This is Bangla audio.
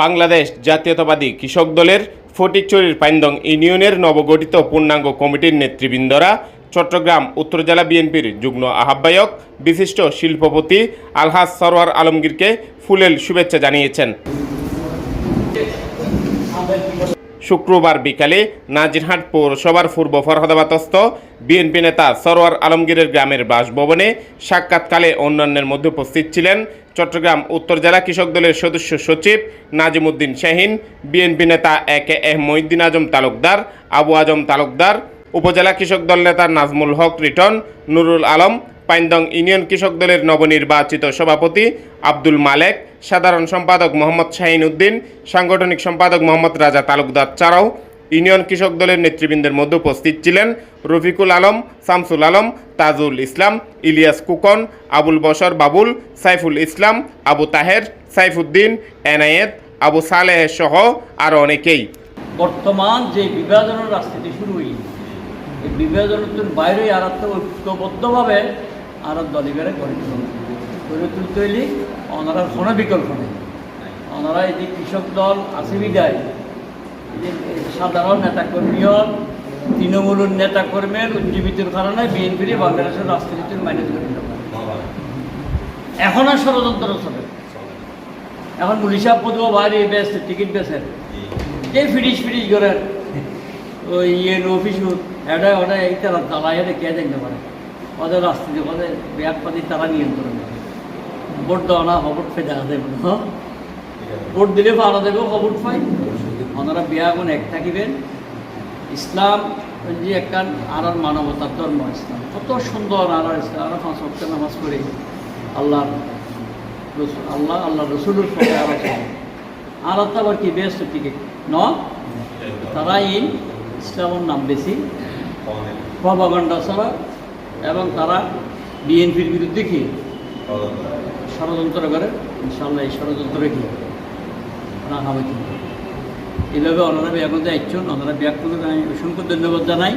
বাংলাদেশ জাতীয়তাবাদী কৃষক দলের ফটিকচুরির পাইন্দং ইউনিয়নের নবগঠিত পূর্ণাঙ্গ কমিটির নেতৃবৃন্দরা চট্টগ্রাম, উত্তর জেলা বিএনপির যুগ্ম আহ্বায়ক, বিশিষ্ট শিল্পপতি আলহাজ সরওয়ার আলমগীরকে ফুলেল শুভেচ্ছা জানিয়েছেন। শুক্রবার বিকালে নাজিরহাট পৌরসভার পূর্ব ফরহাদাবাদস্থ বিএনপি নেতা সরোয়ার আলমগীরের গ্রামের বাসভবনে সাক্ষাৎকালে অন্যান্যের মধ্যে উপস্থিত ছিলেন চট্টগ্রাম উত্তর জেলা কৃষক দলের সদস্য সচিব নাজিমুদ্দিন শাহিন, বিএনপি নেতা এ কে এহ মহিদ্দিন আজম তালুকদার, আবু আজম তালুকদার, উপজেলা কৃষক দল নেতা নাজমুল হক রিটন, নুরুল আলম পাইন্দং ইউনিয়ন কৃষক দলের নবনির্বাচিত সভাপতি আব্দুল মালেক, সাধারণ সম্পাদক মোহাম্মদ শাহিন উদ্দিন, সাংগঠনিক সম্পাদক মোহাম্মদ রাজা তালুকদার ছাড়াও ইউনিয়ন কৃষক দলের নেতৃবৃন্দের মধ্যে উপস্থিত ছিলেন রফিকুল আলম, শামসুল আলম, তাজুল ইসলাম, ইলিয়াস কুকন, আবুল বশর বাবুল, সাইফুল ইসলাম, আবু তাহের, সাইফুদ্দিন, এনায়েত, আবু সালেহ সহ আরও অনেকেই। বর্তমান যে বিভাজনের রাজনীতি শুরু এই বিভাজনের বাইরে আর ঐক্যবদ্ধভাবে আর দলিবেড়ে গড়ে তুলুন গড়ে তুলতে হইলে ওনারা কোনো বিকল্প নেই। ওনারা এই যে কৃষক দল আছে বিদায় সাধারণ নেতাকর্মীর তৃণমূলের নেতাকর্মীর উজ্জীবিতের কারণে বিএনপির বাংলাদেশের রাজনীতির মাইনে ধরে এখন আর ষড়যন্ত্র চলে। এখন মুলিশা পদুয়া বাইরে বেসে টিকিট বেসে যে ফিরিস ফিরিস করেন ওই ইয়ে অফিস এটা ওটা এই তারা দালাই এটা কে দেখতে পারে ওদের রাস্তাতে ওদের ব্যাগপাতি তারা নিয়ন্ত্রণ করে ভোট দেওয়া না খবর ফে দেখা দেবে না ভোট দিলে ভালো দেবে খবর পাই। ওনারা বিয়া এখন এক থাকিবেন। ইসলাম যে একখান আর আর মানবতার ধর্ম ইসলাম। কত সুন্দর আর আর ইসলাম। আর পাঁচ ওয়াক্ত নামাজ পড়ে আল্লাহ আল্লাহ আল্লাহ রসুলের পথে আর আর একটা আবার কি? বেস্ট টিকিট ন? তারা ইন ইসলামের নাম বেশি। প্রভাগণ্ডা ছাড়া এবং তারা বিএনপির বিরুদ্ধে কি ষড়যন্ত্র করে? ইনশাল্লাহ এই ষড়যন্ত্রে কি কি? এইভাবে ওনারা এখন যাচ্ছেন ওনারা ব্যাগ আমি অসংখ্য ধন্যবাদ জানাই।